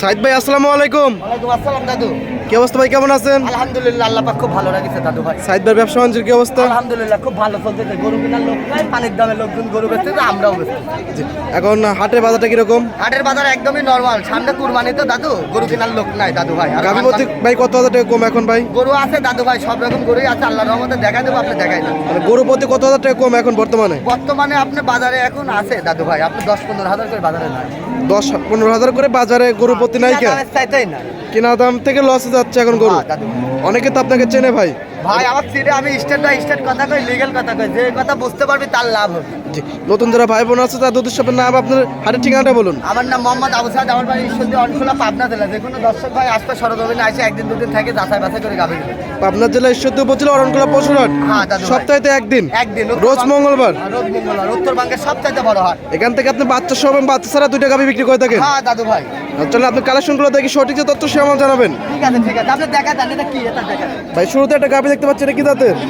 সাইদ ভাই আসসালামু আলাইকুম। ওয়ালাইকুম আসসালাম দাদু। কি অবস্থা ভাই কেমন আছেন? আলহামদুলিল্লাহ আল্লাহ পাক খুব ভালো রাখছে দাদু ভাই। সাইদ ভাই ব্যবসা বাণিজ্যের কি অবস্থা? আলহামদুলিল্লাহ খুব ভালো চলতেছে। গরু কেনার লোক নাই পানির দামে লোকজন গরু বেচতেছে আমরাও বেচতেছি। জি। এখন হাটের বাজারটা কীরকম? হাটের বাজার একদমই নরমাল সামনে কুরবানি তো দাদু গরু কেনার লোক নাই দাদু ভাই। আর গাভী প্রতি ভাই কত হাজার টাকা কম এখন ভাই? গরু আছে দাদু ভাই সব রকম গরুই আছে আল্লাহর রহমতে দেখা দেবো আপনি দেখাই না মানে গরু প্রতি কত হাজার টাকা কম এখন বর্তমানে? বর্তমানে আপনি বাজারে এখন আছে দাদু ভাই আপনি দশ পনেরো হাজার করে বাজারে নাই। দশ পনেরো হাজার করে বাজারে গরু প্রতি নাই কে? দামের চাইতেই না কিনা দাম থেকে লসে যাচ্ছে এখন গরু? হ্যাঁ, অনেকে তো আপনাকে চেনে ভাই। ভাই আমার সিটে আমি স্টেট বাই স্টেট কথা কই লিগেল কথা কই। যে কথা বুঝতে পারবি তার লাভ হবে। নতুন যারা ভাই বোন আছে তাদের উদ্দেশ্যে আপনার নাম আপনার হাটের ঠিকানাটা বলুন। আমার নাম মোহাম্মদ আবু সাদ আমার বাড়ি ঈশ্বরদী অনখোলা পাবনা জেলা। যে কোনো দর্শক ভাই আসবে সরজমিনে আসে একদিন দুদিন থেকে যাচাই বাছাই করে গাবে আপনার জেলা ঈশ্বরদী উপজেলা অরণকলা পশুরহাট। হ্যাঁ। সপ্তাহে একদিন। একদিন রোজ মঙ্গলবার। রোজ মঙ্গলবার। উত্তরবঙ্গের সবচাইতে বড় হাট। এখান থেকে আপনি বাচ্চা সহ এবং বাচ্চা ছাড়া দুইটা গাভি বিক্রি করে থাকেন। হ্যাঁ দাদু ভাই। চলে আপনি কালেকশনগুলো দেখি সঠিক যে তথ্য সে আমার জানাবেন। ঠিক আছে ঠিক আছে। আপনি দেখা যান এটা কি এটা দেখা ভাই শুরুতে একটা গাভি দেখতে পাচ্ছেন কি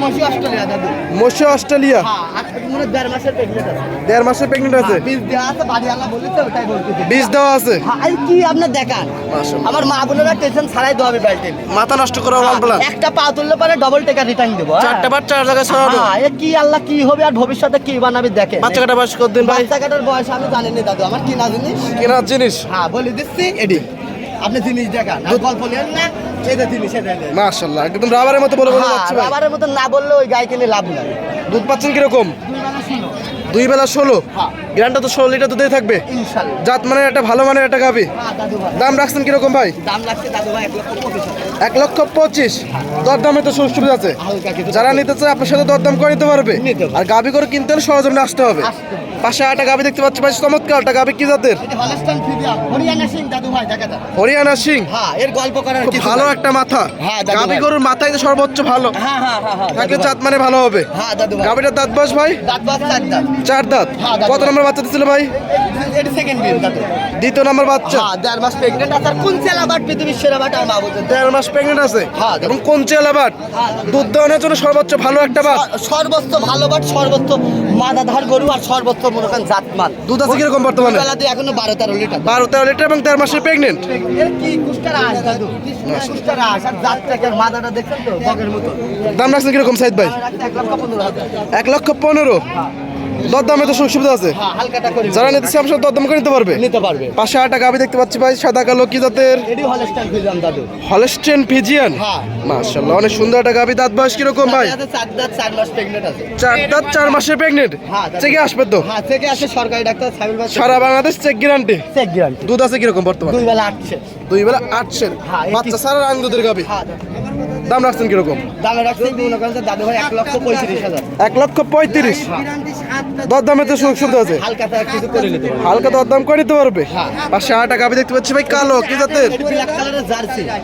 মসি অস্ট্রেলিয়া দাদু মৎস্য অস্ট্রেলিয়া। হ্যাঁ হয় দেড় মাসের প্রেগনেন্ট আছে। দেড় মাসের প্রেগনেন্ট আছে? হ্যাঁ, বীজ দেওয়া আছে বাড়ি আল্লাহ বলেছে ওটাই বলতেছে। বীজ দেওয়া আছে? হ্যাঁ এই কি আপনার দেখান? আমার মা বোনেরা টেনশন ছাড়াই দেওয়া মাথা নষ্ট করা প্লাস একটা পা তুললে পরে ডবল টাকা রিটার্ন দেবো হ্যাঁ? চারটা বার চার জায়গায় ছড়ানো হ্যাঁ এ কি আল্লাহ কি হবে আর ভবিষ্যতে কি বানাবে দেখে বাচ্চা কাটা বাস করদিন ভাই? বাচ্চা কাটার বয়স আমি জানি না দাদু। আমার কিনা জিনিস? কেনার জিনিস? হ্যাঁ বলে দিচ্ছি। এডি আপনি জিনিস দেখান আর গল্প নেন না এটা জিনিস এটা মাশাআল্লাহ একদম রাবারের মতো বলে বলে হ্যাঁ, যাচ্ছে রাবারের মতো না বললে ওই গায়ে কিনে লাভ নাই। দুধ পাচ্ছেন কীরকম? দুই বেলা ষোলো? হ্যাঁ। গ্রান্ডটা তো ষোলো লিটার দুধেই থাকবে। জাত মানে একটা ভালো মানের একটা গাভি। হ্যাঁ দাম রাখছেন কীরকম ভাই? এক লক্ষ পঁচিশ হাজার। এক লক্ষ পঁচিশ। দর দামে তো সুযোগ সুবিধা আছে যারা নিতে চায় আপনার সাথে দরদাম করে নিতে পারবে। আর গাভি করে কিনতে হলে সরজমিনে আসতে হবে। পাশে একটা গাভি দেখতে পাচ্ছি ভাই চমৎকার একটা গাভি। কি জাতের? হরিয়ানা সিং হ্যাঁ এর গল্প করার ভালো। একটা মাথা। গাভি ভাই। গরুর মাথায় তো সর্বোচ্চ ভালো। থাকলে ভাই। জাত মানে ভালো হবে। গাভিটার দাঁত বয়স ভাই? দাঁত বাস চার দাঁত। কত নম্বর বাচ্চা দিছিল ভাই? দ্বিতীয় নম্বর বাচ্চা? হ্যাঁ দেড় মাস প্রেগনেন্ট আছে। কোন চেলা বাট পৃথিবীর সেরা বাট আমার দেড় মাস প্রেগনেন্ট আছে? হ্যাঁ, এবং কোন চেলাবাট হ্যাঁ। দুধ দেওয়ানোর জন্য সর্বোচ্চ ভালো একটা বাট? সর্বোচ্চ ভালো বাট সর্বোচ্চ মাদাধার গরু আর সর্বোচ্চ মনে করেন জাতমান। দুধ আছে কীরকম বর্তমানে? বেলাতে এখনও বারো তেরো লিটার। বারো তেরো লিটার এবং দেড় মাসের প্রেগনেন্ট মতো। দাম রাখছেন কীরকম সাইদ ভাই? এক লক্ষ পনেরো হাজার এক লক্ষ পনেরো দর দামে তো সুযোগ সুবিধা আছে। হ্যাঁ যারা নিতে চায় আপনার দর দাম করে নিতে পারবে। নিতে পারবে। পাশে আটা গাভি দেখতে পাচ্ছি ভাই সাদা কালো কি জাতের? হলস্টেন ফিজিয়ান হ্যাঁ। মাশাআল্লাহ অনেক সুন্দর একটা গাভি দাঁত বয়স কীরকম ভাই? চার দাঁত চার মাসের প্রেগনেন্ট হ্যাঁ। চেকে আসবে তো? সরকারি ডাক্তার সারা Bangladesh check guarantee check guarantee দুধ আছে কীরকম বর্তমানে? দুই বেলা আটছে দুই বেলা আটশের হ্যাঁ, বাচ্চা সারা রাং দুধের হ্যাঁ দাম রাখছেন কীরকম? দামে রাখছি দাদু ভাই এক লক্ষ পঁয়ত্রিশ হাজার। এক লক্ষ পঁয়ত্রিশ? দর দামে তো সুযোগ সুবিধা আছে। হালকা করে নিতে পারবে। হ্যাঁ। পাশে আটা গাভি দেখতে পাচ্ছি ভাই কালো কি জাতের?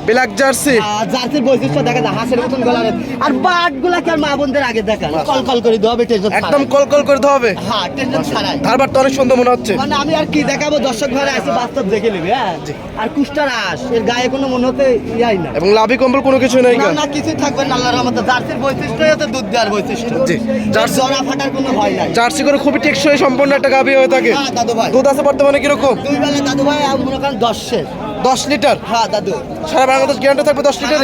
ব্ল্যাক জার্সি আর জার্সির বৈশিষ্ট্য দেখা যায় হাঁসের মতন গলার। আর বাট গুলাকে আর মা বোনদের আগে দেখান? কল কল করে হবে টেনশন একদম কল কল করে দিতে হবে হ্যাঁ টেনশন ছাড়াই ধারবার তো অনেক সুন্দর মনে হচ্ছে। মানে আমি আর কি দেখাবো দর্শক ঘরে আসে বাস্তব দেখে নেবে হ্যাঁ? আর কুষ্টার আস এর গায়ে কোনো মনে হতে ইয়াই না। এবং লাভি কম্বল কোনো কিছু নেই না কিছুই থাকবে না আল্লাহর রহমতে। জার্সির বৈশিষ্ট্যই হচ্ছে দুধ দেওয়ার বৈশিষ্ট্য। জি। যার জরা ফাটার কোনো ভয় নাই। জার্সি করে খুবই টেকসই সম্পন্ন একটা গাভি হয়ে থাকে। হ্যাঁ দাদু ভাই। দুধ আছে বর্তমানে কীরকম? দুই বেলা দাদু ভাই মনে করেন দশের দশ লিটার? হ্যাঁ দাদু। সারা বাংলাদেশ গ্যারান্টি থাকবে দশ লিটার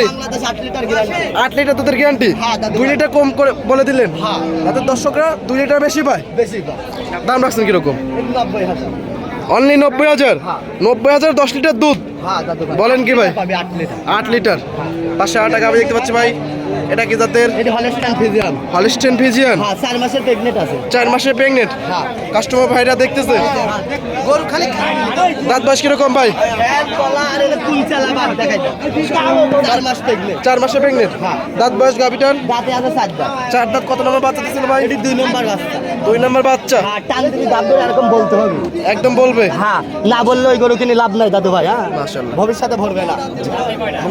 গ্যারান্টি আট লিটার দুধের গ্যারান্টি দুই লিটার কম করে বলে দিলেন। হ্যাঁ। তাতে দর্শকরা দুই লিটার বেশি পায়? বেশি বা দাম রাখছেন কীরকম? নব্বই হাজার। অনলি নব্বই হাজার? হ্যাঁ। নব্বই হাজার দশ লিটার দুধ? হ্যাঁ বলেন কি ভাই? আট লিটার। আট লিটার। পাশে আটা গাভি দেখতে পাচ্ছি ভাই। এটা কি জাতের? হলিস্টেন ফিজিয়ান হ্যাঁ চার মাসের প্রেগনেন্ট আছে। চার মাসের প্রেগনেন্ট হ্যাঁ। কাস্টমার ভাইরা দেখতেছে। দাঁত বাস কীরকম ভাই। চার মাসের প্রেগনেন্ট হ্যাঁ। দাঁত বয়স গাভিটার দাঁতে আছে চার দাঁত। চার দাঁত কত নম্বর বাচ্চা দিচ্ছিল ভাই? দুই নম্বর বাচ্চা। দুই নম্বর বাচ্চা। হ্যাঁ টান তুমি দাম ধরে এরকম বলতে হবে। একদম বলবে। হ্যাঁ না বললে ওই গরু কিনে লাভ নাই দাদু ভাই হ্যাঁ। মাশাআল্লাহ। ভবিষ্যতে ভরবে না।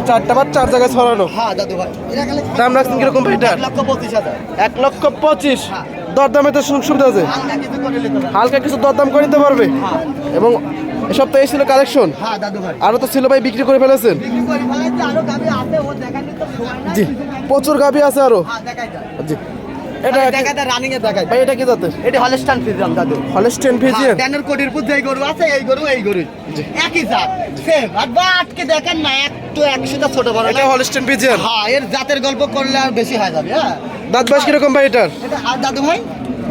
চারটা বাচ্চা চার জায়গায় ছড়ানো। হ্যাঁ দাদু ভাই। দাম রাখছেন কীরকম ভাইটার এক লক্ষ পঁচিশ হাজার। এক লক্ষ পঁচিশ। দরদামে তো সুবিধা আছে। হালকা কিছু দরদাম করে নিতে পারবে। হ্যাঁ। এবং এসব তো এই ছিল কালেকশন। হ্যাঁ দাদু ভাই। আরও তো ছিল ভাই বিক্রি করে ফেলেছেন। জি প্রচুর গাভি আছে আরও। হ্যাঁ। জি। এটা এটা কি- রানিং এ দেখায় ভাই এটা কি জাতের? এটা দাদু কোটির পুত যেই গরু আছে এই গরু এই গরু একই জাত সেম আর দেখেন না ছোট বড় এটা ফিজিয়ান হ্যাঁ এর জাতের গল্প করলে আর বেশি হয়ে যাবে হ্যাঁ। দাঁত বাস কীরকম ভাই এটার? এটা আর দাদু ভাই?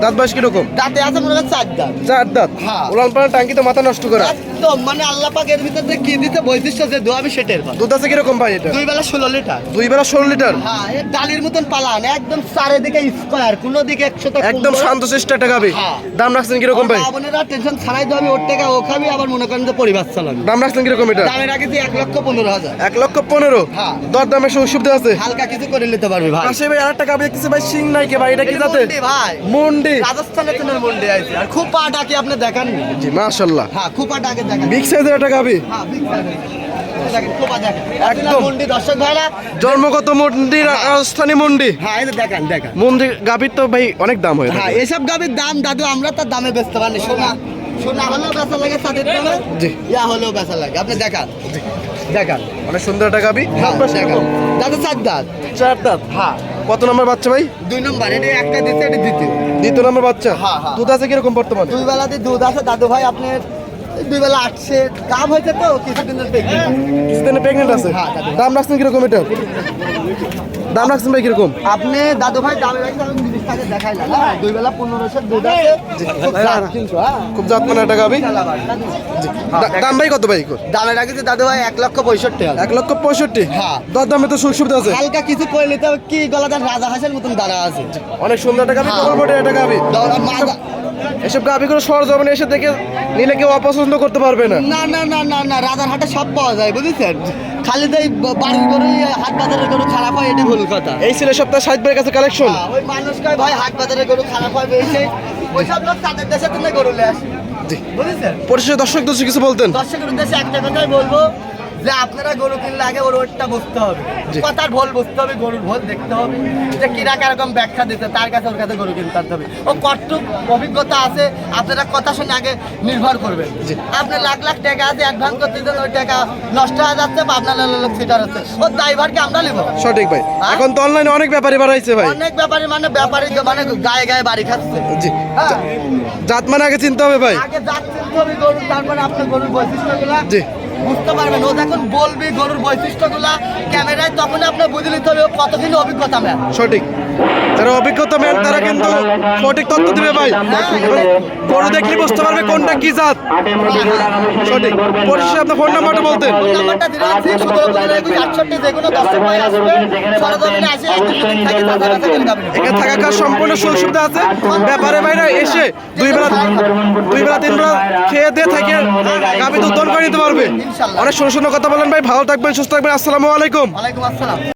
দাঁত বাস কীরকম? দাঁতে আছে মনে হয় চার দাঁত। চার দাঁত? হ্যাঁ। উলান পালান টাঙ্কি তো মাথা নষ্ট করা। একদম মানে আল্লাহ পাক এর ভিতর কি দিতে বৈশিষ্ট্য যে দু আমি সেটের দুধ আছে কীরকম ভাই এটা? দুই বেলা ষোলো লিটার। দুই বেলা ষোলো লিটার? হ্যাঁ এর ডালির মতন পালান একদম চারিদিকে স্কোয়ার কোনো দিকে একশো একদম শান্ত চেষ্টা টাকা ভাই হ্যাঁ। দাম রাখছেন কীরকম ভাই? বোনেরা টেনশন ছাড়াই তো আমি ওর টাকা ও খাবি আবার মনে করেন যে পরিবার চালাবি। দাম রাখছেন কীরকম এটা? দামের আগে যে এক লক্ষ পনেরো হাজার। এক লক্ষ পনেরো? হ্যাঁ। দর দামের সুবিধা আছে? হালকা কিছু করে নিতে পারবি ভাই। পাশে ভাই আরেকটা গাবি দেখতেছি ভাই সিং নাই কে ভাই? এটা কি জাতে মন্ডি ভাই। মুন্ডি। রাজস্থানের মন্ডি আছে আর খুব পা ডাকি আপনি দেখান জি মাশাআল্লাহ হ্যাঁ খুব পা ডাকে বিগ সাইজের একটা গাবি হ্যাঁ। একদম। দর্শক ভাইরা। জন্মগত মুন্ডি রাজস্থানী মুন্ডি? হ্যাঁ এই যে দেখান দেখান। গাবির তো ভাই অনেক দাম হয় হ্যাঁ এসব গাবির দাম দাদু আমরা তার দামে বেচতে পারি সোনা সোনা হলেও বেচা লাগে তাদের জি। ইয়া হলেও বেচা লাগে। আপনি দেখান। দেখান। অনেক সুন্দর একটা গাবি হ্যাঁ দেখান। চার দাঁত। চার দাঁত। হ্যাঁ। কত নম্বর বাচ্চা ভাই? দুই নম্বর এটা একটা দিতে এটা দ্বিতীয়। দ্বিতীয় নম্বর বাচ্চা? হ্যাঁ, হ্যাঁ। দুধ আছে কীরকম বর্তমানে? দুই বেলাতে দুধ আছে। দাদু ভাই আপনার দুই বেলা আটছে কাম হয়েছে তো কিছুদিনের প্রেগনেন্ট আছে? হ্যাঁ, দাম রাখছেন কীরকম এটা? দাম রাখছেন ভাই কীরকম? আপনি দাদু ভাই দামে রাখছি দেখাই না দুই বেলা পনেরোশো দুধ খুব জাত মানে দাম ভাই কত ভাই? দামে রাখছি দাদু ভাই এক লক্ষ পঁয়ষট্টি এক লক্ষ পঁয়ষট্টি? হ্যাঁ। দর দামে তো সুবিধা আছে। হালকা কিছু করে নিতে কি গলাদার রাজা হাসের মতন দাঁড়া আছে। অনেক সুন্দর। বটে মাজা এসব গাবিগুলো সরজমিনে এসে দেখে নিলে কেউ অপছন্দ করতে পারবে না। না না না না না রাজার হাটে সব পাওয়া যায় বুঝেছেন? খালি তো এই ব- বাড়ির গরু হাট বাজারের গরু খারাপ হয় এটি ভুল কথা। এই ছিল সপ্তাহে ষাট ভাইয়ের কাছে কালেকশন হ্যাঁ, ওই মানুষ কয় ভাই হাট বাজারের গরু খারাপ হয় বেশি। ওই সব লোক তাদের দেশে তুমি গরু লে আসে জি। বুঝেছেন? পরিশেষে দর্শক দর্শক কিছু বলতেন? দর্শকের উদ্দেশ্যে একটা কথাই বলব যে আপনারা গরু কিনলে আগে ওর ওইটা বুঝতে হবে। কথার ভুল বুঝতে হবে গরুর ভোল দেখতে হবে। যে কিরা কীরকম ব্যাখ্যা দিতে তার কাছে ওর কাছে গরু কিনতে হবে। ও কতটুক অভিজ্ঞতা আছে আপনারা কথা শুনে আগে নির্ভর করবেন। আপনি লাখ লাখ টাকা আছে অ্যাডভান্স করতে দেন ওই টাকা নষ্ট হয়ে যাচ্ছে বা আপনার লোক সিটার হচ্ছে। ও ড্রাইভারকে আমরা নেব? সঠিক ভাই। হ্যাঁ? এখন তো অনলাইনে অনেক ব্যাপারই বাড়াইছে ভাই। অনেক ব্যাপারে মানে ব্যাপারে মানে গায়ে গায়ে বাড়ি খাচ্ছে। জি। হ্যাঁ। জাত মানে আগে চিনতে হবে ভাই। আগে জাত চিনতে হবে গরুর তারপরে আপনার গরুর বৈশিষ্ট্যগুলা। জি। বুঝতে পারবেন। ও যখন বলবি গরুর বৈশিষ্ট্যগুলা ক্যামেরায় তখন আপনার বুঝে নিতে হবে কতদিন অভিজ্ঞতা ম্যাম। সঠিক। যারা অভিজ্ঞতা ম্যান তারা কিন্তু সঠিক তথ্য দিবে ভাই। এবং গরু দেখলে বুঝতে পারবে কোনটা কি জাত। সঠিক। পরিশেষে আপনার ফোন নাম্বারটা বলতেন যাবেন। এখানে থাকা কাজ সম্পূর্ণ সুযোগ সুবিধা আছে। ব্যাপারে বাইরে এসে দুই বেলা দুই বেলা তিন বেলা খেয়ে দিয়ে থেকে গাভি দুধ করে নিতে পারবে। অনেক সুন্দর সুন্দর কথা বলেন ভাই ভালো থাকবেন সুস্থ থাকবেন আসসালামু আলাইকুম। ওয়ালাইকুম আসসালাম।